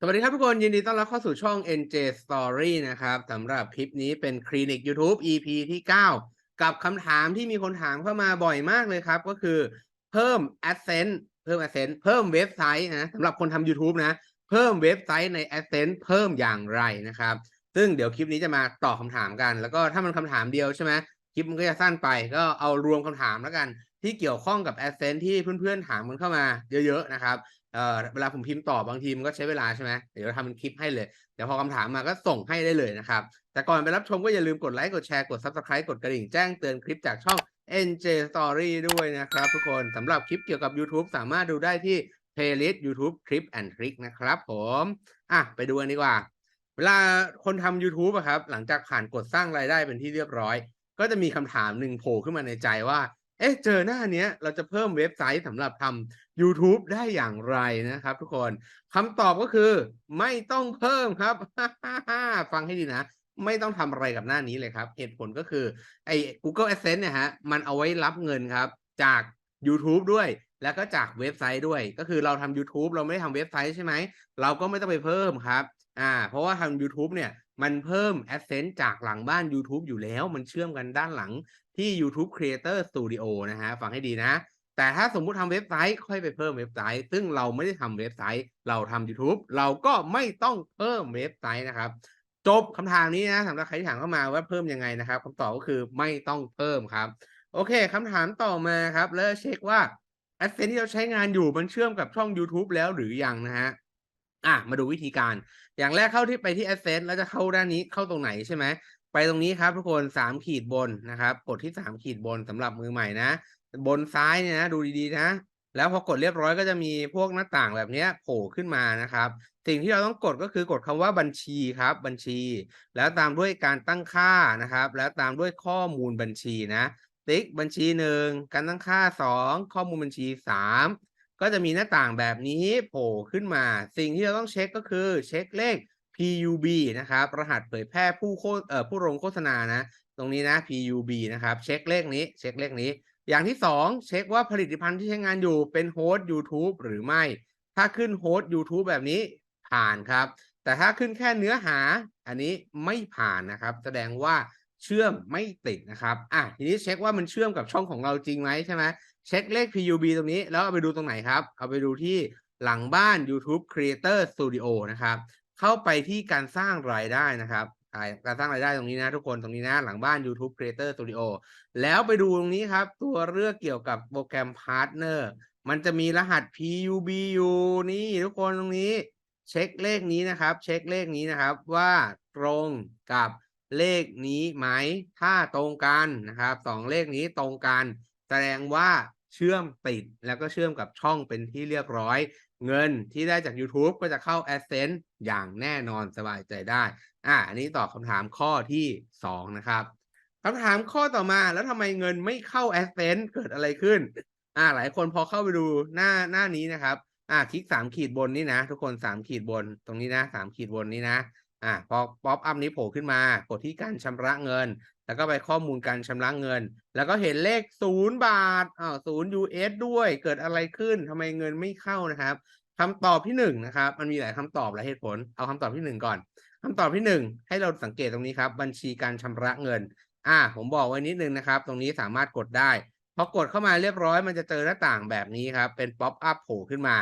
สวัสดีครับทุกคน ยินดีต้อนรับเข้าสู่ช่อง NJ Story นะครับสำหรับคลิปนี้เป็นคลินิก YouTube EP ที่ 9 กับคำถามที่มีคนถามเข้ามาบ่อยมากเลยครับ ก็คือเพิ่ม Adsense เพิ่ม Adsense เพิ่มเว็บไซต์นะสำหรับคนทำ YouTube นะ เพิ่มเว็บไซต์ใน Adsense เพิ่มอย่างไรนะครับ ซึ่งเดี๋ยวคลิปนี้จะมาตอบคำถามกัน แล้วก็ถ้ามันคำถามเดียวใช่ไหมคลิปมันก็จะสั้นไปก็เอารวมคำถามแล้วกัน ที่เกี่ยวข้องกับ Adsense ที่เพื่อนๆถามกันเข้ามาเยอะๆนะครับ เออเวลาผมพิมพ์ตอบบางทีมันก็ใช้เวลาใช่ไหมเดี๋ยวเราทำเป็นคลิปให้เลย เดี๋ยวพอคำถามมาก็ส่งให้ได้เลยนะครับ แต่ก่อนไปรับชมก็อย่าลืมกดไลค์ กดแชร์ กด Subscribe กดกระดิ่งแจ้งเตือนคลิปจากช่อง NJ Story ด้วยนะครับทุกคนสำหรับคลิปเกี่ยวกับ YouTube สามารถดูได้ที่ playlist YouTube Clip and Trick นะครับผมอะไปดูกันดีกว่า เวลาคนทำ YouTube อะครับ หลังจากผ่านกดสร้างรายได้เป็นที่เรียบร้อย ก็จะมีคำถามหนึ่งโผล่ขึ้นมาในใจว่า เอ๊ะเจอหน้าเนี้ยเราจะเพิ่มเว็บไซต์สำหรับทำ YouTube ได้อย่างไรนะครับ ทุกคนคำตอบก็คือ ไม่ต้องเพิ่มครับ ฟังให้ดีนะ ไม่ต้องทำอะไรกับหน้านี้เลยครับ เหตุผลก็คือไอ้ Google Adsense เนี่ยฮะ มันเอาไว้รับเงินครับ จาก YouTube ด้วยแล้วก็จากเว็บไซต์ด้วย ก็คือเราทำ YouTube เราไม่ได้ทำเว็บไซต์ใช่ไหม เราก็ไม่ต้องไปเพิ่มครับ อ่า เพราะว่าทำ YouTube เนี่ย มันเพิ่ม Adsense จากหลังบ้าน YouTube อยู่แล้ว มันเชื่อมกันด้านหลัง ที่ YouTube Creator Studio นะฮะฟังให้ดีนะ แต่ถ้าสมมุติทำเว็บไซต์ค่อยไปเพิ่มเว็บไซต์ ซึ่งเราไม่ได้ทำเว็บไซต์ เราทำ YouTube เราก็ไม่ต้องเพิ่มเว็บไซต์นะครับ จบคำถามนี้นะสำหรับใครที่ถามเข้ามาว่าเพิ่มยังไงนะครับคำตอบก็คือไม่ต้องเพิ่มครับ โอเคคำถามต่อมาครับแล้วเช็คว่า Adsense ที่เราใช้งานอยู่มันเชื่อมกับช่อง YouTube แล้วหรือยังนะฮะอะมาดูวิธีการ อย่างแรกเข้าที่ไปที่ Adsense แล้วจะเข้าด้านนี้เข้าตรงไหนใช่ไหม ไปตรงนี้ครับทุกคน3ขีดบนนะครับ กดที่3ขีดบนสำหรับมือใหม่นะ บนซ้ายเนี่ยนะดูดีๆนะ แล้วพอกดเรียบร้อยก็จะมีพวกหน้าต่างแบบนี้โผล่ขึ้นมานะครับ สิ่งที่เราต้องกดก็คือกดคำว่าบัญชีครับ บัญชี แล้วตามด้วยการตั้งค่านะครับ แล้วตามด้วยข้อมูลบัญชีนะ ติ๊กบัญชีหนึ่งการตั้งค่า 2 ข้อมูลบัญชี 3 ก็จะมีหน้าต่างแบบนี้โผล่ขึ้นมา สิ่งที่เราต้องเช็คก็คือเช็คเลข PUB นะครับ รหัสเผยแพร่ผู้โฆษเอ่อผู้ลงโฆษณานะ ตรงนี้นะ PUB นะครับ เช็คเลขนี้ เช็คเลขนี้ อย่างที่ 2 เช็คว่าผลิตภัณฑ์ที่ใช้งานอยู่เป็นโฮสต์ YouTube หรือไม่ ถ้าขึ้นโฮสต์ YouTube แบบนี้ผ่านครับ แต่ถ้าขึ้นแค่เนื้อหา อันนี้ไม่ผ่านนะครับ แสดงว่าเชื่อมไม่ติดนะครับอะทีนี้เช็คว่ามันเชื่อมกับช่องของเราจริงไหมใช่ไหมเช็คเลข PUB ตรงนี้ แล้วเอาไปดูตรงไหนครับ เอาไปดูที่หลังบ้าน YouTube Creator Studio นะครับ เข้าไปที่การสร้างรายได้นะครับการสร้างรายได้ตรงนี้นะทุกคนตรงนี้นะหลังบ้าน YouTube Creator Studio แล้วไปดูตรงนี้ครับ ตัวเลือกเกี่ยวกับโปรแกรม Partner มันจะมีรหัส PUB อยู่นี่ทุกคนตรงนี้ เช็คเลขนี้นะครับ เช็คเลขนี้นะครับว่าตรงกับเลขนี้ไหมถ้าตรงกันนะครับสองเลขนี้ตรงกัน แสดงว่าเชื่อมติดแล้วก็เชื่อมกับช่องเป็นที่เรียบร้อย เงินที่ได้จาก YouTube ก็จะเข้า Adsense อย่างแน่นอนสบายใจได้อ่าอันนี้ตอบคำถามข้อที่ 2 นะครับคำถามข้อต่อมาแล้วทำไมเงินไม่เข้า Adsense เกิดอะไรขึ้นอ่าหลายคนพอเข้าไปดูหน้าหน้านี้นะครับอ่าคลิก3ขีดบนนี่นะ ทุกคน3ขีดบนตรงนี้นะ3ขีดบนนี้นะ อ่าพอป๊อปอัพนี้โผล่ขึ้นมากดที่การชำระเงิน แล้วก็ไปข้อมูลการชำระเงิน แล้วก็เห็นเลข0บาทอ้าว0 US ด้วยเกิดอะไรขึ้นทำไมเงินไม่เข้านะครับคำตอบที่1นนะครับ มันมีหลายคำตอบหลายเหตุผลเอาคำตอบที่1ก่อนคำตอบที่1ให้เราสังเกตตรงนี้ครับ บัญชีการชำระเงิน อ่า ผมบอกไว้นิดนึงนะครับ ตรงนี้สามารถกดได้พอกดเข้ามาเรียบร้อยมันจะเจอหน้าต่างแบบนี้ครับ เป็นป๊อปอัพโผล่ขึ้นมา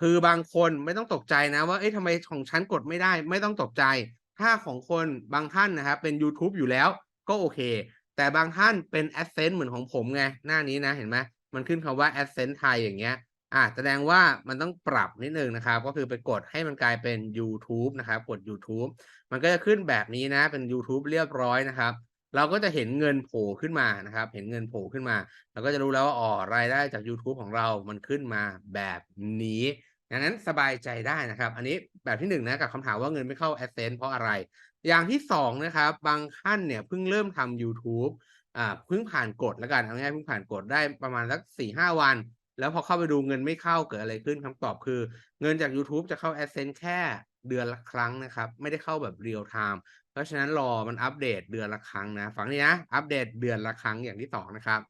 คือบางคนไม่ต้องตกใจนะว่าเอ๊ะทำไมของฉันกดไม่ได้ไม่ต้องตกใจ ถ้าของคนบางท่านนะครับเป็น YouTube อยู่แล้วก็โอเค แต่บางท่านเป็น Adsense เหมือนของผมไง หน้านี้นะเห็นไหมมันขึ้นคำว่า Adsense ไทยอย่างเงี้ยอ่าแสดงว่ามันต้องปรับนิดนึงนะครับ ก็คือไปกดให้มันกลายเป็น YouTube นะครับ กด YouTube มันก็จะขึ้นแบบนี้นะเป็น YouTube เรียบร้อยนะครับ เราก็จะเห็นเงินโผล่ขึ้นมานะครับ เห็นเงินโผล่ขึ้นมา เราก็จะรู้แล้วว่าอ๋อรายได้จาก YouTube ของเรา มันขึ้นมาแบบนี้ ดังนั้นสบายใจได้นะครับ อันนี้แบบที่1นนะกับคำถามว่าเงินไม่เข้า Adsense เพราะอะไร อย่างที่2นะครับ บางท่านเนี่ยเพิ่งเริ่มทำ YouTube อ่าเพิ่งผ่านกฎแล้วกันเอาง่ายเพิ่งผ่านกฎได้ประมาณสัก4-5วัน แล้วพอเข้าไปดูเงินไม่เข้าเกิดอะไรขึ้นคำตอบคือ เงินจาก YouTube จะเข้า Adsense แค่เดือนละครั้งนะครับ ไม่ได้เข้าแบบ real time เพราะฉะนั้นรอมันอัปเดตเดือนละครั้งนะฟังนี่นะอัปเดตเดือนละครั้งอย่างที่2นะครับ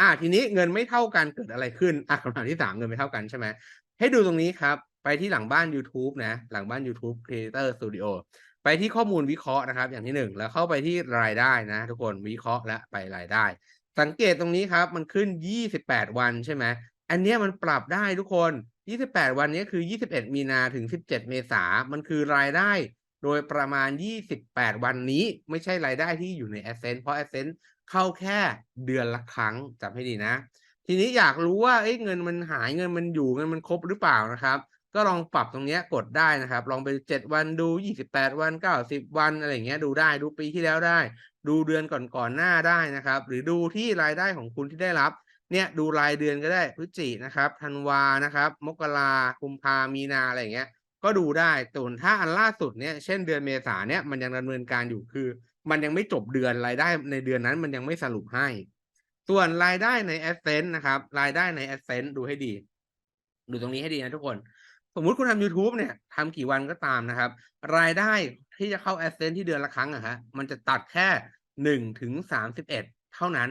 อ่าทีนี้เงินไม่เท่ากันเกิดอะไรขึ้นอะคำถามที่3เงินไม่เท่ากันใช่ไหม ให้ดูตรงนี้ครับ ไปที่หลังบ้านยูทูบนะ หลังบ้านยูทูบ Creator Studio ไปที่ข้อมูลวิเคราะห์นะครับ อย่างที่หนึ่งแล้วเข้าไปที่รายได้นะ ทุกคนวิเคราะห์และไปรายได้ สังเกตตรงนี้ครับ มันขึ้น 28 วันใช่ไหมอันนี้มันปรับได้ทุกคน 28 วันนี้คือ 21 มีนาถึง 17 เมษามันคือรายได้โดยประมาณ 28 วันนี้ไม่ใช่รายได้ที่อยู่ใน Ascent เพราะ Ascent เข้าแค่เดือนละครั้งจำให้ดีนะ ทีนี้อยากรู้ว่าเอ้ยเงินมันหายเงินมันอยู่เงินมันครบหรือเปล่านะครับ ก็ลองปรับตรงนี้กดได้นะครับ ลองไป7วันดู28วัน90วันอะไรเงี้ยดูได้ดูปีที่แล้วได้ ดูเดือนก่อนๆหน้าได้นะครับ หรือดูที่รายได้ของคุณที่ได้รับ เนี่ยดูรายเดือนก็ได้พฤศจินะครับธันวานะครับ มกรากุมภามีนาอะไรเงี้ย ก็ดูได้ส่วนถ้าอันล่าสุดเนี่ยเช่นเดือนเมษาเนี่ยมันยังดำเนินการอยู่คือ มันยังไม่จบเดือนรายได้ในเดือนนั้นมันยังไม่สรุปให้ ส่วนรายได้ใน Ascent นะครับ รายได้ใน Ascent ดูให้ดี ดูตรงนี้ให้ดีนะทุกคน สมมุติคุณทำ YouTube เนี่ยทำกี่วันก็ตามนะครับ รายได้ที่จะเข้า Ascent ที่เดือนละครั้งอะฮะมันจะตัดแค่หนึ่งถึงสามสิบเอ็ดเท่านั้น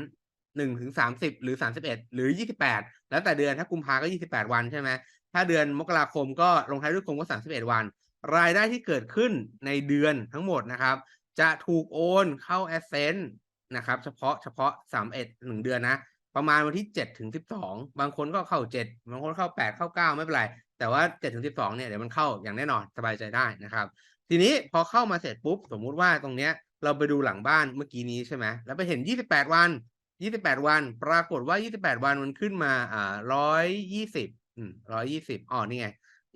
หนึ่งถึงสามสิบหรือสามสิบเอ็ดหรือยี่สิบแปดแล้วแต่เดือนถ้ากุมภาก็ยี่สิบแปดวันใช่ไหมถ้าเดือนมกราคมก็ลงท้ายด้วยคมก็สามสิบเอ็ดวัน รายได้ที่เกิดขึ้นในเดือนทั้งหมดนะครับ จะถูกโอนเข้า Ascent นะครับ เฉพาะเฉพาะสามเอ็ดหนึ่งเดือนนะ ประมาณวันที่เจ็ดถึงสิบสองบางคนก็เข้าเจ็ดบางคนเข้าแปดเข้าเก้าไม่เป็นไร แต่ว่าเจ็ดถึงสิบสองเนี่ยเดี๋ยวมันเข้าอย่างแน่นอนสบายใจได้นะครับ ทีนี้พอเข้ามาเสร็จปุ๊บ สมมุติว่าตรงเนี้ยเราไปดูหลังบ้านเมื่อกี้นี้ใช่ไหมแล้วไปเห็นยี่สิบแปดวันยี่สิบแปดวัน ปรากฏว่ายี่สิบแปดวันมันขึ้นมาอ่าร้อยยี่สิบอืมร้อยยี่สิบอ๋อนี่ไง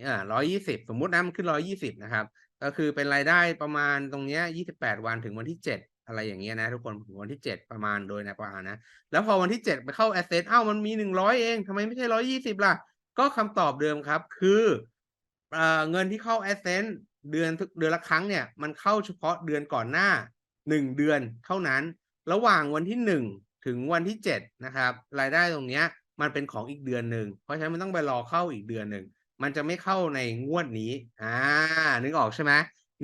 อ่าร้อยยี่สิบสมมุตินะมันขึ้นร้อยยี่สิบนะครับ ก็คือเป็นรายได้ประมาณตรงเนี้ยยี่สิบแปดวันถึงวันที่เจ็ด อะไรอย่างเงี้ยนะทุกคนถึงวันที่เจ็ดประมาณโดยนะประมาณนะ แล้วพอวันที่เจ็ดไปเข้า Asset เอ้ามันมีหนึ่งร้อยเองทำไมไม่ใช่ร้อยยี่สิบล่ะ ก็คำตอบเดิมครับ คือเอ่อเงินที่เข้า Ascent เดือนเดือนละครั้งเนี่ย มันเข้าเฉพาะเดือนก่อนหน้าหนึ่งเดือนเท่านั้น ระหว่างวันที่หนึ่งถึงวันที่เจ็ดนะครับ รายได้ตรงเนี้ยมันเป็นของอีกเดือนหนึ่งเพราะฉะนั้นมันต้องไปรอเข้าอีกเดือนหนึ่งมันจะไม่เข้าในงวดนี้ อ่า นึกออกใช่ไหม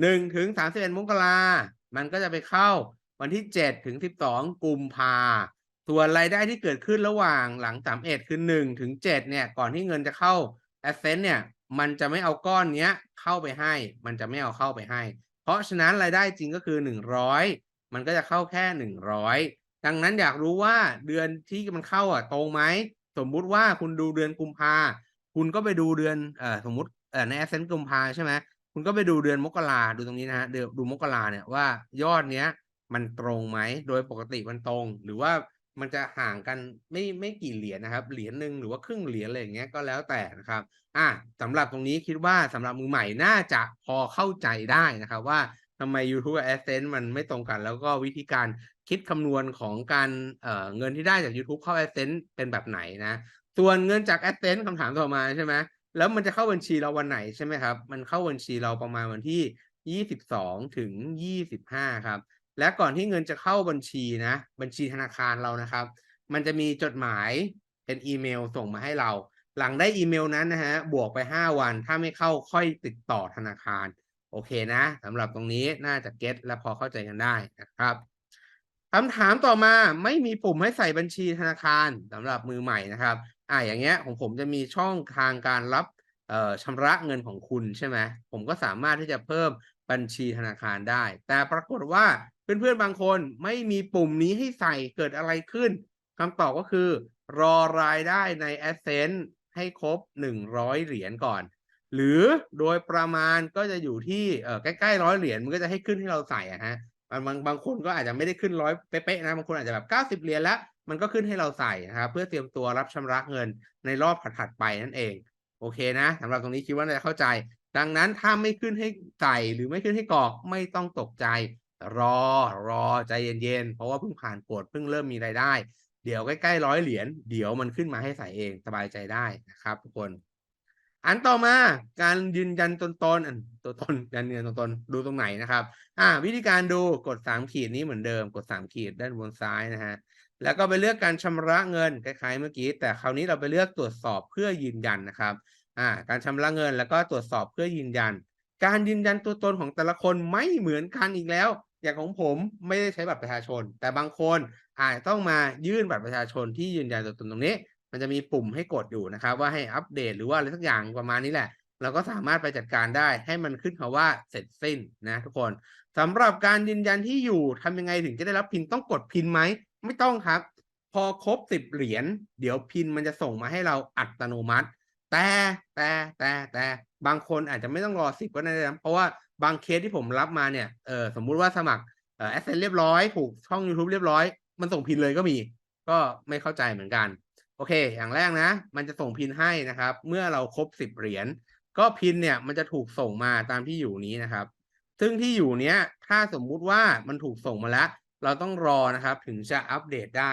หนึ่งถึงสามสิบเอ็ดมกรา มันก็จะไปเข้าวันที่เจ็ดถึงสิบสองกุมภาส่วนรายได้ที่เกิดขึ้นระหว่างหลังสามเอ็ดคือหนึ่งถึงเจ็ดเนี่ย ก่อนที่เงินจะเข้า Ascent เนี่ย มันจะไม่เอาก้อนเนี้ยเข้าไปให้ มันจะไม่เอาเข้าไปให้ เพราะฉะนั้นรายได้จริงก็คือหนึ่งร้อยมันก็จะเข้าแค่หนึ่งร้อยดังนั้นอยากรู้ว่าเดือนที่มันเข้าอะตรงไหม สมมุติว่าคุณดูเดือนกุมภาคุณก็ไปดูเดือนเอ่อสมมติเอ่อใน Ascent กุมภาใช่ไหม คุณก็ไปดูเดือนมกราดูตรงนี้นะฮะเดือดูมกราเนี่ยว่ายอดเนี้ย มันตรงไหมโดยปกติมันตรง หรือว่ามันจะห่างกันไม่ไม่กี่เหรียญนะครับ เหรียญหนึ่งหรือว่าครึ่งเหรียญอะไรอย่างเงี้ยก็แล้วแต่นะครับ อะสำหรับตรงนี้คิดว่าสำหรับมือใหม่น่าจะพอเข้าใจได้นะครับว่าทำไม YouTube Adsense มันไม่ตรงกัน แล้วก็วิธีการคิดคำนวณของการเอ่อเงินที่ได้จาก YouTube เข้า Adsense เป็นแบบไหนนะ ส่วนเงินจาก Adsense คำถามต่อมาใช่ไหม แล้วมันจะเข้าบัญชีเราวันไหนใช่ไหมครับ มันเข้าบัญชีเราประมาณวันที่ 22 ถึง 25 ครับ และก่อนที่เงินจะเข้าบัญชีนะ บัญชีธนาคารเรานะครับ มันจะมีจดหมายเป็นอีเมลส่งมาให้เรา หลังได้อีเมลนั้นนะฮะ บวกไป 5 วัน ถ้าไม่เข้าค่อยติดต่อธนาคาร โอเคนะสำหรับตรงนี้น่าจะเก็ตและพอเข้าใจกันได้นะครับคำถามต่อมาไม่มีปุ่มให้ใส่บัญชีธนาคารสำหรับมือใหม่นะครับ อ่าอย่างเงี้ยของผมจะมีช่องทางการรับเอ่อชำระเงินของคุณใช่ไหมผมก็สามารถที่จะเพิ่มบัญชีธนาคารได้ แต่ปรากฏว่าเพื่อนๆบางคนไม่มีปุ่มนี้ให้ใส่เกิดอะไรขึ้นคำตอบก็คือ รอรายได้ใน Ascent ให้ครบ 100 เหรียญก่อน หรือโดยประมาณก็จะอยู่ที่ใกล้ๆร้อยเหรียญมันก็จะให้ขึ้นให้เราใส่อะฮะบางบางบางคนก็อาจจะไม่ได้ขึ้นร้อยเป๊ะๆนะบางคนอาจจะแบบ 90 เหรียญแล้ว มันก็ขึ้นให้เราใส่นะครับเพื่อเตรียมตัวรับชำระเงินในรอบถัดๆไปนั่นเอง โอเคนะสำหรับตรงนี้คิดว่าน่าจะเข้าใจ ดังนั้นถ้าไม่ขึ้นให้ใส่หรือไม่ขึ้นให้กรอกไม่ต้องตกใจ รอรอใจเย็นๆเพราะว่าเพิ่งผ่านกฎเพิ่งเริ่มมีรายได้ เดี๋ยวใกล้ๆร้อยเหรียญเดี๋ยวมันขึ้นมาให้ใส่เองสบายใจได้นะครับ ทุกคน อันต่อมาการยืนยันตนตนอันตัวตนการยืนยันตนตนดูตรงไหนนะครับ อ่า วิธีการดูกดสามขีดนี้เหมือนเดิม กดสามขีดด้านบนซ้ายนะฮะ แล้วก็ไปเลือกการชำระเงินคล้ายๆเมื่อกี้ แต่คราวนี้เราไปเลือกตรวจสอบเพื่อยืนยันนะครับอ่าการชำระเงินแล้วก็ตรวจสอบเพื่อยืนยัน การยืนยันตัวตนของแต่ละคนไม่เหมือนกันอีกแล้ว อย่างของผมไม่ได้ใช้บัตรประชาชน แต่บางคนอาจต้องมายื่นบัตรประชาชนที่ยืนยันตัวตนตรงนี้ มันจะมีปุ่มให้กดอยู่นะครับ ว่าให้อัปเดตหรือว่าอะไรสักอย่างประมาณนี้แหละเราก็สามารถไปจัดการได้ให้มันขึ้นคำว่าเสร็จสิ้นนะทุกคนสำหรับการยืนยันที่อยู่ทำยังไงถึงจะได้รับพินต้องกดพินไหม ไม่ต้องครับ พอครบสิบเหรียญเดี๋ยวพินมันจะส่งมาให้เราอัตโนมัติ แต่แต่แต่แต่บางคนอาจจะไม่ต้องรอสิบก็ได้นะเพราะว่าบางเคสที่ผมรับมาเนี่ยเออสมมุติว่าสมัครเออแอสเซนเรียบร้อยผูกช่อง YouTube เรียบร้อย มันส่งพินเลยก็มี ก็ไม่เข้าใจเหมือนกัน โอเค อย่างแรกนะ มันจะส่งพินให้นะครับ เมื่อเราครบสิบเหรียญก็พินเนี่ยมันจะถูกส่งมาตามที่อยู่นี้นะครับ ซึ่งที่อยู่เนี้ยถ้าสมมุติว่ามันถูกส่งมาแล้ว เราต้องรอนะครับถึงจะอัปเดตได้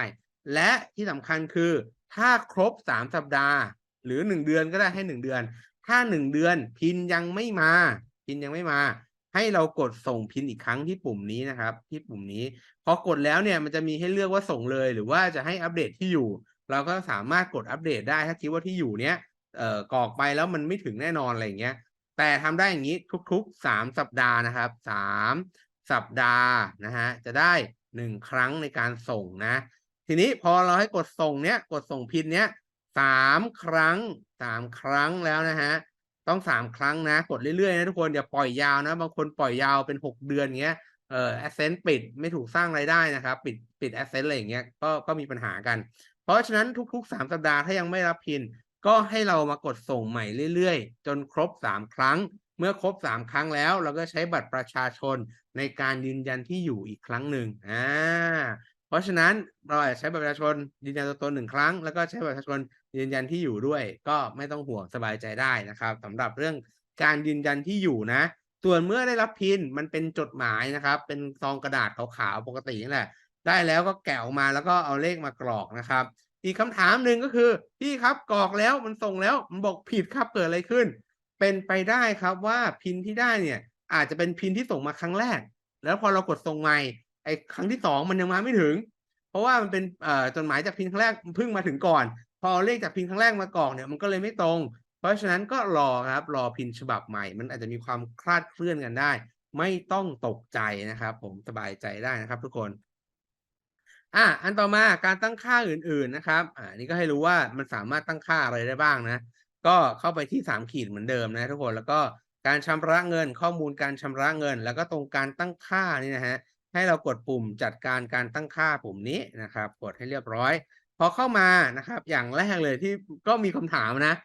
และที่สำคัญคือถ้าครบสามสัปดาห์ หรือหนึ่งเดือนก็ได้ให้หนึ่งเดือน ถ้าหนึ่งเดือนพินยังไม่มา พินยังไม่มา ให้เรากดส่งพินอีกครั้งที่ปุ่มนี้นะครับ ที่ปุ่มนี้พอกดแล้วเนี่ยมันจะมีให้เลือกว่าส่งเลย หรือว่าจะให้อัปเดตที่อยู่ เราก็สามารถกดอัปเดตได้ถ้าคิดว่าที่อยู่เนี้ยเอ่อกรอกไปแล้วมันไม่ถึงแน่นอนอะไรอย่างเงี้ยแต่ทำได้อย่างนี้ทุกๆสามสัปดาห์นะครับสาม สัปดาห์นะฮะจะได้หนึ่งครั้งในการส่งนะ ทีนี้พอเราให้กดส่งเนี้ยกดส่งพินเนี้ยสามครั้งสามครั้งแล้วนะฮะต้องสามครั้งนะ กดเรื่อยๆนะทุกคนอย่าปล่อยยาวนะ บางคนปล่อยยาวเป็นหกเดือนเงี้ยเอ่อแอสเซนต์ปิดไม่ถูกสร้างไรายได้นะครับ ปิดปิดแอสเซนต์อะไรอย่างเงี้ยก็ก็มีปัญหากัน เพราะฉะนั้นทุกๆสามสัปดาห์ถ้ายังไม่รับพิน ก็ให้เรามากดส่งใหม่เรื่อยๆ จนครบสามครั้ง เมื่อครบสามครั้งแล้ว เราก็ใช้บัตรประชาชนในการยืนยันที่อยู่อีกครั้งหนึ่งอ่าเพราะฉะนั้นเราใช้บัตรประชาชนยืนยันตัวตนหนึ่งครั้ง แล้วก็ใช้บัตรประชาชนยืนยันที่อยู่ด้วย ก็ไม่ต้องห่วงสบายใจได้นะครับสำหรับเรื่องการยืนยันที่อยู่นะส่วนเมื่อได้รับพินมันเป็นจดหมายนะครับ เป็นซองกระดาษขาวๆปกตินี่แหละ ได้แล้วก็แกะออกมาแล้วก็เอาเลขมากรอกนะครับ อีกคำถามหนึ่งก็คือพี่ครับกรอกแล้วมันส่งแล้วมันบอกผิดครับเกิดอะไรขึ้น เป็นไปได้ครับว่าพินที่ได้เนี่ยอาจจะเป็นพินที่ส่งมาครั้งแรก แล้วพอเรากดส่งใหม่ไอ้ครั้งที่สองมันยังมาไม่ถึง เพราะว่ามันเป็นจดหมายจากพินครั้งแรกมันเพิ่งมาถึงก่อน พอเลขจากพินครั้งแรกมากรอกเนี่ยมันก็เลยไม่ตรง เพราะฉะนั้นก็รอครับรอพินฉบับใหม่ มันอาจจะมีความคลาดเคลื่อนกันได้ ไม่ต้องตกใจนะครับ ผมสบายใจได้นะครับ ทุกคนอะอันต่อมาการตั้งค่าอื่น ๆนะครับอ่านี่ก็ให้รู้ว่ามันสามารถตั้งค่าอะไรได้บ้างนะ ก็เข้าไปที่สามขีดเหมือนเดิมนะทุกคนแล้วก็การชำระเงินข้อมูลการชำระเงิน แล้วก็ตรงการตั้งค่านี่นะฮะให้เรากดปุ่มจัดการการตั้งค่าปุ่มนี้นะครับ กดให้เรียบร้อย พอเข้ามานะครับ อย่างแรกเลยที่ก็มีคำถามนะ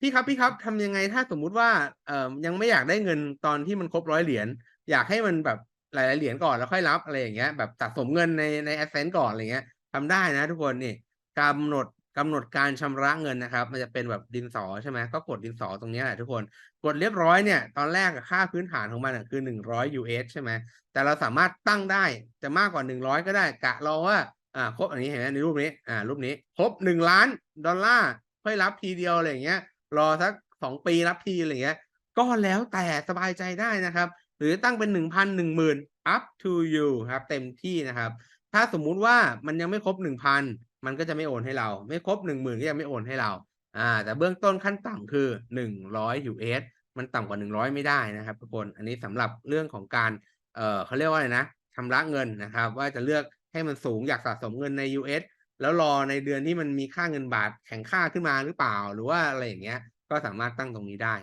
พี่ครับพี่ครับทำยังไงถ้าสมมุติว่าเอ่อยังไม่อยากได้เงินตอนที่มันครบร้อยเหรียญอยากให้มันแบบหลาย ๆ เหรียญก่อนแล้วค่อยรับอะไรอย่างเงี้ยแบบสะสมเงินในในแอสเซนต์ก่อนอะไรเงี้ยทำได้นะทุกคนนี่กำหนด กำหนดการชำระเงินนะครับ มันจะเป็นแบบดินสอใช่ไหมก็กดดินสอตรงนี้แหละทุกคนกดเรียบร้อยเนี่ย ตอนแรกค่าพื้นฐานของมันคือหนึ่งร้อย US ใช่ไหมแต่เราสามารถตั้งได้จะมากกว่าหนึ่งร้อยก็ได้กะรอว่าอ่าครบอันนี้เห็นไหมในรูปนี้อ่ารูปนี้ครบหนึ่งล้านดอลลาร์ค่อยรับทีเดียวอะไรอย่างเงี้ย รอสักสองปีรับทีอะไรเงี้ยก็แล้วแต่สบายใจได้นะครับ หรือตั้งเป็นหนึ่งพันหนึ่งหมื่น up to you ครับ เต็มที่นะครับ ถ้าสมมุติว่ามันยังไม่ครบหนึ่งพัน มันก็จะไม่โอนให้เรา ไม่ครบหนึ่งหมื่นก็ยังไม่โอนให้เราอ่าแต่เบื้องต้นขั้นต่ำคือหนึ่งร้อย US มันต่ำกว่าหนึ่งร้อยไม่ได้นะครับทุกคนอันนี้สำหรับเรื่องของการเอ่อเขาเรียกว่าอะไรนะชำระเงินนะครับ ว่าจะเลือกให้มันสูงอยากสะสมเงินใน US แล้วรอในเดือนที่มันมีค่าเงินบาทแข็งค่าขึ้นมาหรือเปล่า หรือว่าอะไรอย่างเงี้ยก็สามารถตั้งตรงนี้ได้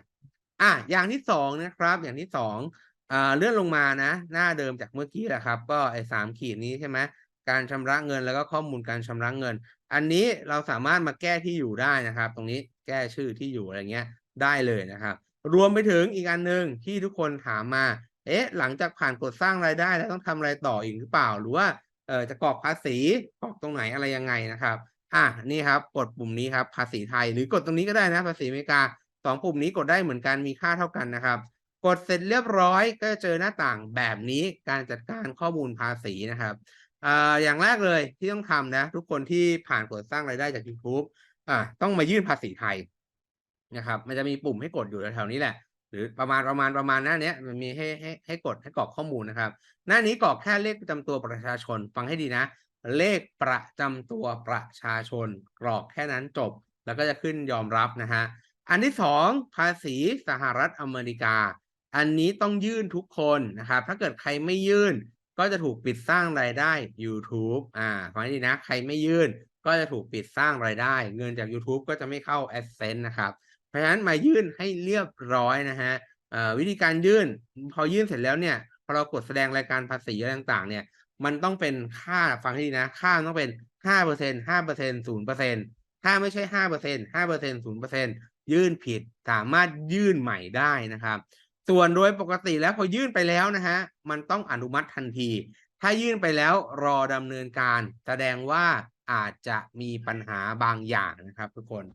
อะอย่างที่สองนะครับ อย่างที่สองอ่าเลื่อนลงมานะ หน้าเดิมจากเมื่อกี้แหละครับ ก็ไอ้สามขีดนี้ใช่ไหม การชำระเงินแล้วก็ข้อมูลการชำระเงิน อันนี้เราสามารถมาแก้ที่อยู่ได้นะครับ ตรงนี้แก้ชื่อที่อยู่อะไรเงี้ยได้เลยนะครับ รวมไปถึงอีกอันหนึ่งที่ทุกคนถามมา เอ๊ะ หลังจากผ่านกดสร้างรายได้แล้วต้องทำอะไรต่ออีกหรือเปล่า หรือว่าเออจะกรอกภาษีกรอกตรงไหนอะไรยังไงนะครับอะนี่ครับกดปุ่มนี้ครับภาษีไทยหรือกดตรงนี้ก็ได้นะภาษีอเมริกาสองปุ่มนี้กดได้เหมือนกันมีค่าเท่ากันนะครับ กดเสร็จเรียบร้อยก็จะเจอหน้าต่างแบบนี้การจัดการข้อมูลภาษีนะครับ อ่าอย่างแรกเลยที่ต้องทำนะ ทุกคนที่ผ่านกดสร้างรายได้จาก YouTube อ่าต้องมายื่นภาษีไทยนะครับ มันจะมีปุ่มให้กดอยู่แถวๆนี้แหละ หรือประมาณประมาณประมาณหน้านี้มันมีให้ให้ให้กดให้กรอกข้อมูลนะครับ หน้านี้กรอกแค่เลขประจำตัวประชาชน ฟังให้ดีนะ เลขประจำตัวประชาชน กรอกแค่นั้นจบ แล้วก็จะขึ้นยอมรับนะฮะอันที่สองภาษีสหรัฐอเมริกา อันนี้ต้องยื่นทุกคนนะครับ ถ้าเกิดใครไม่ยื่น ก็จะถูกปิดสร้างรายได้ YouTube อ่าฟังให้ดีนะ ใครไม่ยื่นก็จะถูกปิดสร้างรายได้ เงินจาก YouTube ก็จะไม่เข้า AdSense นะครับราะฉะนั้นมายื่นให้เรียบร้อยนะฮะอ่อวิธีการยื่นพอยื่นเสร็จแล้วเนี่ยพอเรากดแสดงรายการภาษีอะไรต่างๆ เนี่ย มันต้องเป็นค่าฟังให้ดีนะ ค่าต้องเป็นห้าเปอร์เซ็นห้าเปอร์เซ็นศูนย์เปอร์เซ็นถ้าไม่ใช่ห้าเปอร์เซ็นห้าเปอร์เซ็นศูนย์เปอร์เซ็นยื่นผิดสามารถยื่นใหม่ได้นะครับ ส่วนโดยปกติแล้วพอยื่นไปแล้วนะฮะมันต้องอนุมัติทันที ถ้ายื่นไปแล้วรอดำเนินการ แสดงว่าอาจจะมีปัญหาบางอย่างนะครับ ทุกคน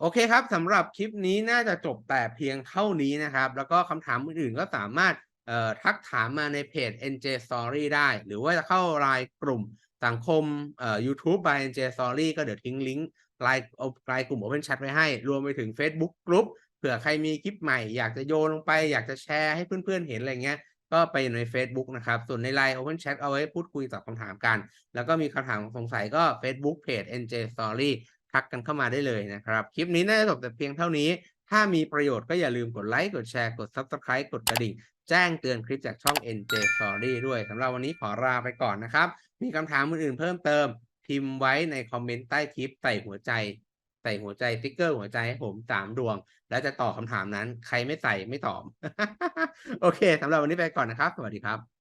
โอเคครับสำหรับคลิปนี้น่าจะจบแต่เพียงเท่านี้นะครับ แล้วก็คำถามอื่นๆก็สามารถทักถามมาในเพจ NJ Story ได้ หรือว่าจะเข้ารายกลุ่มสังคมเอ่อ YouTube by NJ Story ก็เดี๋ยวทิ้งลิงก์รายรายกลุ่ม Open Chat ไว้ให้ รวมไปถึง Facebook Group เผื่อใครมีคลิปใหม่อยากจะโยนลงไป อยากจะแชร์ให้เพื่อนๆเห็นอะไรเงี้ยก็ไปใน Facebook นะครับ ส่วนใน Line Open Chat เอาไว้พูดคุยตอบคำถามกัน แล้วก็มีคำถามสงสัยก็ Facebook Page NJ Story ทักกันเข้ามาได้เลยนะครับ คลิปนี้น่าจะจบแต่เพียงเท่านี้ ถ้ามีประโยชน์ก็อย่าลืมกดไลค์ กดแชร์ กด Subscribe กดกระดิ่ง แจ้งเตือนคลิปจากช่อง NJ Story ด้วยสำหรับวันนี้ขอลาไปก่อนนะครับ มีคำถามอื่นๆเพิ่มเติม พิมพ์ไว้ในคอมเมนต์ใต้คลิปใส่หัวใจ ส่หัวใจติ๊กเกอร์หัวใจให้ผมสามดวง แล้วจะตอบคำถามนั้น ใครไม่ใส่ไม่ตอบ โอเคสำหรับวันนี้ไปก่อนนะครับ สวัสดีครับ